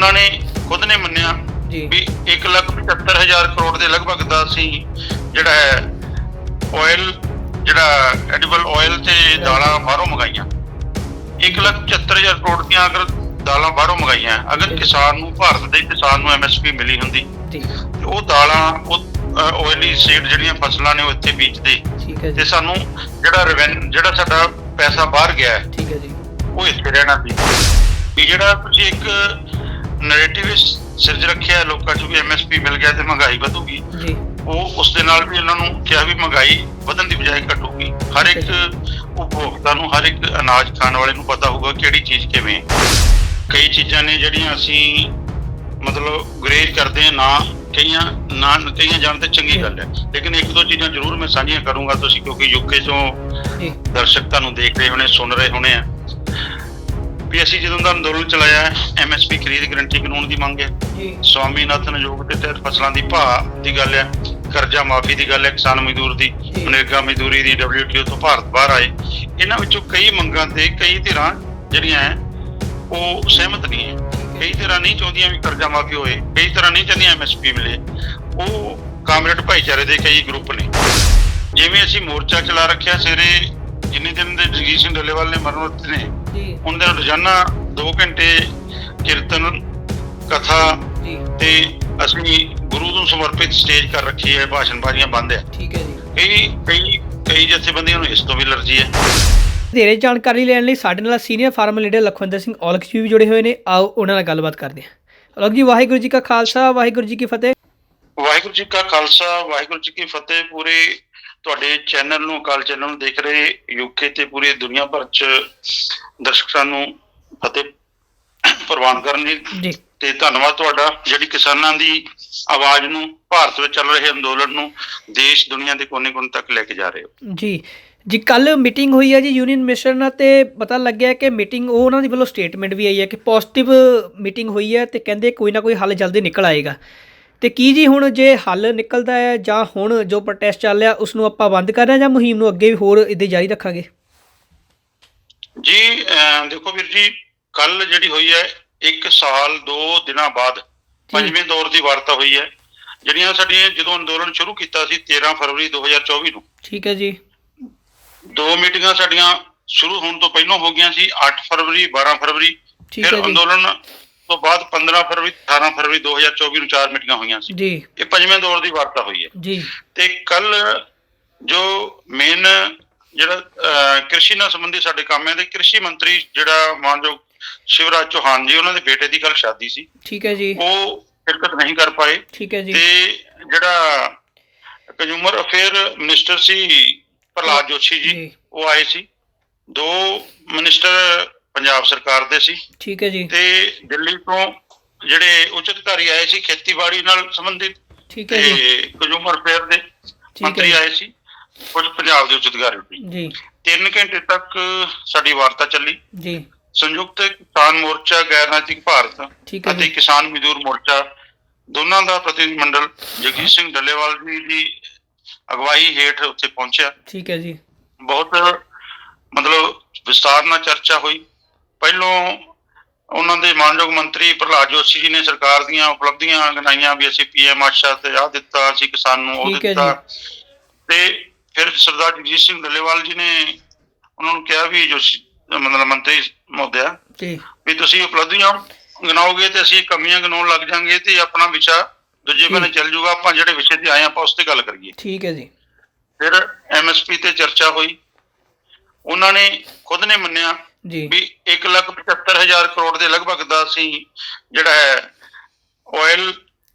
ਉਹਨਾਂ ਨੇ ਖੁਦ ਨੇ ਮੰਨਿਆ ਜੀ। ਵੀ 175000 ਕਰੋੜ ਦੇ ਲਗਭਗ ਦਾ ਅਸੀਂ ਜਿਹੜਾ ਹੈ ਆਇਲ ਜਿਹੜਾ ਐਡੀਬਲ ਆਇਲ ਤੇ ਦਾਲਾਂ ਬਾਹਰੋਂ ਮੰਗਾਈਆਂ। 175000 ਕਰੋੜ ਦੀਆਂ ਅਗਰ ਦਾਲਾਂ ਬਾਹਰੋਂ ਮੰਗਾਈਆਂ ਅਗਰ ਕਿਸਾਨ ਨੂੰ ਭਾਰਤ ਦੇ ਕਿਸਾਨ ਨੂੰ ਐਮਐਸਪੀ ਮਿਲੀ ਹੁੰਦੀ ਤੇ ਉਹ ਦਾਲਾਂ ਉਹ ਆਇਲੀ ਸੀਡ ਜਿਹੜੀਆਂ ਫਸਲਾਂ ਨੇ ਉਹ ਇੱਥੇ ਬੀਜਦੇ। ਠੀਕ ਹੈ ਤੇ ਸਾਨੂੰ ਜਿਹੜਾ ਰੈਵਨ ਜਿਹੜਾ ਸਾਡਾ ਪੈਸਾ ਬਾਹਰ ਗਿਆ ਹੈ ਠੀਕ ਹੈ ਜੀ। ਉਹ ਇੱਥੇ ਰਹਿਣਾ ਸੀ ਵੀ ਜਿਹੜਾ ਤੁਸੀਂ ਇੱਕ ਨੈਰੇਟਿਵ ਸਿਰਜ ਰੱਖਿਆ ਲੋਕਾਂ 'ਚ ਵੀ ਐਮਐਸਪੀ ਮਿਲ ਗਿਆ ਤੇ ਮਹਿੰਗਾਈ ਵਧੂਗੀ। ਜੀ। ਉਹ ਉਸ ਦੇ ਨਾਲ ਵੀ ਇਹਨਾਂ ਨੂੰ ਕਿਹਾ ਵੀ ਮਹਿੰਗਾਈ ਵਧਣ ਦੀ ਬਜਾਏ ਘਟੂਗੀ। ਹਰ ਇੱਕ ਉਪਭੋਗਤਾ ਨੂੰ ਹਰ ਇੱਕ ਅਨਾਜ ਖਾਣ ਵਾਲੇ ਨੂੰ ਪਤਾ ਹੋਊਗਾ ਕਿਹੜੀ ਚੀਜ਼ ਕਿਵੇਂ। ਕਈ ਚੀਜ਼ਾਂ ਨੇ ਜਿਹੜੀਆਂ ਅਸੀਂ ਮਤਲਬ ਗੁਰੇਜ਼ ਕਰਦੇ ਹਾਂ ਨਾ ਕਈਆਂ ਨਾ ਕਈਆਂ ਜਾਣ ਤੇ ਚੰਗੀ ਗੱਲ ਹੈ। ਲੇਕਿਨ ਇੱਕ ਦੋ ਚੀਜ਼ਾਂ ਜ਼ਰੂਰ ਮੈਂ ਸਾਂਝੀਆਂ ਕਰੂੰਗਾ ਤੁਸੀਂ ਕਿਉਂਕਿ ਯੂਕੇ ਤੋਂ ਜੀ। ਦਰਸ਼ਕ ਤੁਹਾਨੂੰ ਦੇਖ ਰਹੇ ਹੋਣੇ ਸੁਣ ਰਹੇ ਹੋਣੇ ਆ। ਵੀ ਅਸੀਂ ਜਦੋਂ ਦਾ ਅੰਦੋਲਨ ਚਲਾਇਆ ਐਮਐਸਪੀ ਖਰੀਦ ਗਰੰਟੀ ਕਾਨੂੰਨ ਦੀ ਮੰਗ ਹੈ। ਜੀ। ਸਵਾਮੀਨਾਥਨ ਆਯੋਗ ਦੇ ਤਹਿਤ ਫਸਲਾਂ ਦੀ ਭਾਅ ਦੀ ਗੱਲ ਹੈ ਕਰਜ਼ਾ ਮਾਫੀ ਦੀ ਗੱਲ ਹੈ ਕਿਸਾਨ ਮਜ਼ਦੂਰ ਦੀ ਜੀ। ਮਨਰੇਗਾ ਮਜ਼ਦੂਰੀ ਦੀ WTO ਤੋਂ ਭਾਰਤ ਬਾਹਰ ਆਏ। ਇਹਨਾਂ ਵਿੱਚੋਂ ਕਈ ਮੰਗਾਂ ਤੇ ਕਈ ਧਿਰਾਂ ਜਿਹੜੀਆਂ ਹੈ ਉਹ ਸਹਿਮਤ ਨਹੀਂ ਹੈ। ਕਈ ਧਿਰਾਂ ਨਹੀਂ ਚਾਹੁੰਦੀਆਂ ਵੀ ਕਰਜ਼ਾ ਮਾਫੀ ਹੋਏ ਕਈ ਧਿਰਾਂ ਨਹੀਂ ਚਾਹੁੰਦੀਆਂ ਐਮਐਸਪੀ ਮਿਲੇ। ਉਹ ਕਾਮਰੇਡ ਭਾਈਚਾਰੇ ਦੇ ਕਈ ਗਰੁੱਪ ਨੇ। ਜਿਵੇਂ ਅਸੀਂ ਮੋਰਚਾ ਚਲਾ ਰੱਖਿਆ ਸਵੇਰੇ ਜਿੰਨੇ ਦਿਨ ਦੇ ਜਗਜੀਤ ਸਿੰਘ ਡੱਲੇਵਾਲ ਨੇ ਮਰਨਵਤ ਨੇ ਜੀ। ਉਹਨਾਂ ਦੇ ਰੋਜ਼ਾਨਾ 2 ਘੰਟੇ ਕੀਰਤਨ ਕਥਾ ਜੀ। ਤੇ ਅਸੀਂ ਗੁਰੂ ਨੂੰ ਸਮਰਪਿਤ ਸਟੇਜ ਕਰ ਰੱਖੀ ਹੈ ਭਾਸ਼ਣਬਾਜ਼ੀਆਂ ਬੰਦ ਹੈ। ਠੀਕ ਹੈ ਜੀ। ਕਈ ਕਈ ਕਈ ਜਥੇਬੰਦੀਆਂ ਨੂੰ ਇਸ ਤੋਂ ਵੀ ਅਲਰਜੀ ਹੈ। ਵਧੇਰੇ ਜਾਣਕਾਰੀ ਲੈਣ ਲਈ ਸਾਡੇ ਨਾਲ senior farm leader Lakhwinder Singh Aulakh ji ਵੀ ਜੁੜੇ ਹੋਏ ਨੇ। ਆਓ ਉਹਨਾਂ ਨਾਲ ਗੱਲਬਾਤ ਕਰਦੇ ਹਾਂ। ਔਲਖ ਜੀ ਵਾਹਿਗੁਰੂ ਜੀ ਕਾ ਖਾਲਸਾ ਵਾਹਿਗੁਰੂ ਜੀ ਕੀ ਫਤਿਹ। ਵਾਹਿਗੁਰੂ ਜੀ ਕਾ ਖਾਲਸਾ ਵਾਹਿਗੁਰੂ ਜੀ ਕੀ ਫਤਿਹ। ਪੂਰੇ ਤੁਹਾਡੇ ਚੈਨਲ ਨੂੰ ਅਕਾਲ ਚੈਨਲ ਨੂੰ ਦੇਖ ਰਹੇ ਯੂਕੇ ਤੇ ਪੂਰੀ ਦੁਨੀਆ ਭਰ ਚ ਦਰਸ਼ਕਾਂ ਨੂੰ ਫਤਿਹ ਪ੍ਰਵਾਨ ਕਰਨ ਜੀ। ਤੇ ਧੰਨਵਾਦ ਤੁਹਾਡਾ ਜਿਹੜੀ ਕਿਸਾਨਾਂ ਦੀ ਆਵਾਜ਼ ਨੂੰ ਭਾਰਤ ਵਿੱਚ ਚੱਲ ਰਹੇ ਅੰਦੋਲਨ ਨੂੰ ਦੇਸ਼ ਦੁਨੀਆ ਦੇ ਕੋਨੇ-ਕੋਨੇ ਤੱਕ ਲੈ ਕੇ ਜਾ ਰਹੇ ਹੋ। ਜੀ। ਜੀ ਕੱਲ ਮੀਟਿੰਗ ਹੋਈ ਹੈ ਜੀ ਯੂਨੀਅਨ ਮਿਸ਼ਨ ਨਾਲ ਤੇ ਪਤਾ ਲੱਗਿਆ ਕਿ ਮੀਟਿੰਗ ਉਹ ਉਹਨਾਂ ਦੀ ਵੱਲੋਂ ਸਟੇਟਮੈਂਟ ਵੀ ਆਈ ਹੈ ਕਿ ਪੋਜ਼ਿਟਿਵ ਮੀਟਿੰਗ ਹੋਈ ਹੈ ਤੇ ਕਹਿੰਦੇ ਕੋਈ ਨਾ ਕੋਈ ਹੱਲ ਜਲਦੀ ਨਿਕਲ ਆਏਗਾ। ਤੇ ਕੀ ਜੀ ਹੁਣ ਜੇ ਹੱਲ ਨਿਕਲਦਾ ਹੈ ਜਾਂ ਹੁਣ ਜੋ ਪ੍ਰੋਟੈਸਟ ਚੱਲ ਰਿਹਾ ਉਸ ਨੂੰ ਆਪਾਂ ਬੰਦ ਕਰਨਾ ਜਾਂ ਮੁਹਿੰਮ ਨੂੰ ਅੱਗੇ ਵੀ ਹੋਰ ਇਦਾਂ ਜਾਰੀ ਰੱਖਾਂਗੇ? ਜੀ ਦੇਖੋ ਵੀਰ ਜੀ ਕੱਲ ਜਿਹੜੀ ਹੋਈ ਹੈ 1 ਸਾਲ 2 ਦਿਨਾਂ ਬਾਅਦ ਪੰਜਵੇਂ ਦੌਰ ਦੀ ਵਾਰਤਾ ਹੋਈ ਹੈ ਜਿਹੜੀਆਂ ਸਾਡੀਆਂ ਜਦੋਂ ਅੰਦੋਲਨ ਸ਼ੁਰੂ ਕੀਤਾ ਸੀ 13 ਫਰਵਰੀ 2024 ਨੂੰ। ਠੀਕ ਹੈ ਜੀ। ਦੋ ਮੀਟਿੰਗਾਂ ਸਾਡੀਆਂ ਸ਼ੁਰੂ ਹੋਣ ਤੋਂ ਪਹਿਲਾਂ ਹੋ ਗਈਆਂ ਸੀ 8 ਫਰਵਰੀ 12 ਫਰਵਰੀ ਫਿਰ ਅੰਦੋਲਨ ਤੋਂ ਬਾਅਦ 15 ਫਰਵਰੀ 18 ਫਰਵਰੀ 2024 ਨੂੰ ਚਾਰ ਮੀਟਿੰਗਾਂ ਹੋਈਆਂ ਸੀ। ਜੀ। ਇਹ ਪੰਜਵੇਂ ਦੌਰ ਦੀ ਵਾਰਤਾ ਹੋਈ ਹੈ। ਜੀ। ਤੇ ਕੱਲ ਜੋ ਮੇਨ ਜਿਹੜਾ ਕ੍ਰਿਸ਼ੀ ਨਾਲ ਸੰਬੰਧੀ ਸਾਡੇ ਕੰਮ ਹੈ ਤੇ ਕ੍ਰਿਸ਼ੀ ਮੰਤਰੀ ਜਿਹੜਾ ਮਾਨਯੋਗ ਸ਼ਿਵਰਾਜ ਚੌਹਾਨ ਜੀ ਉਹਨਾਂ ਦੇ ਬੇਟੇ ਦੀ ਕੱਲ ਸ਼ਾਦੀ ਸੀ। ਠੀਕ ਹੈ ਜੀ। ਉਹ ਸ਼ਿਰਕਤ ਨਹੀਂ ਕਰ ਪਾਏ। ਠੀਕ ਹੈ ਜੀ। ਤੇ ਜਿਹੜਾ ਕੰਜ਼ੂਮਰ ਅਫੇਅਰ ਮਿਨਿਸਟਰ ਸੀ ਪ੍ਰਹਲਾਦ ਜੋਸ਼ੀ ਜੀ। ਉਹ ਆਏ ਸੀ। ਦੋ ਮਿਨਿਸਟਰ ਪੰਜਾਬ ਸਰਕਾਰ ਦੇ ਸੀ। ਠੀਕ ਹੈ ਜੀ। ਤੇ ਦਿੱਲੀ ਤੋਂ ਜਿਹੜੇ ਉੱਚ ਅਧਿਕਾਰੀ ਆਏ ਸੀ ਖੇਤੀਬਾੜੀ ਨਾਲ ਸੰਬੰਧਿਤ ਠੀਕ ਹੈ ਜੀ। ਤੇ ਕੰਜ਼ੂਮਰ ਅਫੇਅਰ ਦੇ ਮੰਤਰੀ। ਆਏ ਸੀ ਕੁਝ ਪੰਜਾਬ ਦੇ ਉੱਚ ਅਧਿਕਾਰੀ ਜੀ। 3 ਘੰਟੇ ਤੱਕ ਸਾਡੀ ਵਾਰਤਾ ਚੱਲੀ। ਜੀ। ਸੰਯੁਕਤ ਕਿਸਾਨ ਮੋਰਚਾ ਗੈਰ ਰਾਜਨੀਤਿਕ ਭਾਰਤ ਅਤੇ ਕਿਸਾਨ ਮਜ਼ਦੂਰ ਮੋਰਚਾ ਦੋਨਾਂ ਦਾ ਪ੍ਰਤੀਨਿਧ ਮੰਡਲ ਜਗਜੀਤ ਸਿੰਘ ਡੱਲੇਵਾਲ ਜੀ ਦੀ ਅਗਵਾਈ ਹੇਠ ਉੱਥੇ ਪਹੁੰਚਿਆ। ਠੀਕ ਹੈ ਜੀ। ਬਹੁਤ ਮਤਲਬ ਵਿਸਤਾਰ ਨਾਲ ਚਰਚਾ ਹੋਈ। ਪਹਿਲੋਂ ਉਹਨਾਂ ਦੇ ਮਾਨਯੋਗ ਮੰਤਰੀ ਪ੍ਰਹਲਾਦ ਜੋਸ਼ੀ ਜੀ ਨੇ ਸਰਕਾਰ ਦੀਆਂ ਉਪਲਬਧੀਆਂ ਗਿਣਾਈਆਂ ਵੀ ਅਸੀਂ ਪੀਐਮ ਆਸ਼ਾ ਤੇ ਆਹ ਦਿੱਤਾ ਅਸੀਂ ਕਿਸਾਨ ਨੂੰ ਉਹ ਦਿੱਤਾ। ਤੇ ਫਿਰ ਸਰਦਾਰ ਜਗਜੀਤ ਸਿੰਘ ਡੱਲੇਵਾਲ ਜੀ ਨੇ ਉਹਨਾਂ ਨੂੰ ਕਿਹਾ ਵੀ ਜੋਸ਼ੀ ਮਤਲਬ ਮੰਤਰੀ ਮਹੋਦਿਆ ਜੀ। ਵੀ ਤੁਸੀਂ ਉਪਲਬਧੀਆਂ ਗਿਣਾਓਗੇ ਤੇ ਅਸੀਂ ਕਮੀਆਂ ਗਿਣਾਉਣ ਲੱਗ ਜਾਾਂਗੇ ਤੇ ਆਪਣਾ ਵਿਸ਼ਾ ਦੂਜੇ ਬੰਨੇ ਚੱਲ ਜਾਊਗਾ ਆਪਾਂ ਜਿਹੜੇ ਵਿਸ਼ੇ ਤੇ ਆਏ ਆਪਾਂ ਉਸ ਤੇ ਗੱਲ ਕਰੀਏ। ਠੀਕ ਹੈ ਜੀ। ਫਿਰ ਐਮਐਸਪੀ ਤੇ ਚਰਚਾ ਹੋਈ। ਉਹਨਾਂ ਨੇ ਖੁਦ ਨੇ ਮੰਨਿਆ ਜੀ। ਵੀ 175000 ਕਰੋੜ ਦੇ ਲਗਭਗ ਦਾ ਅਸੀਂ ਜਿਹੜਾ ਹੈ ਆਇਲ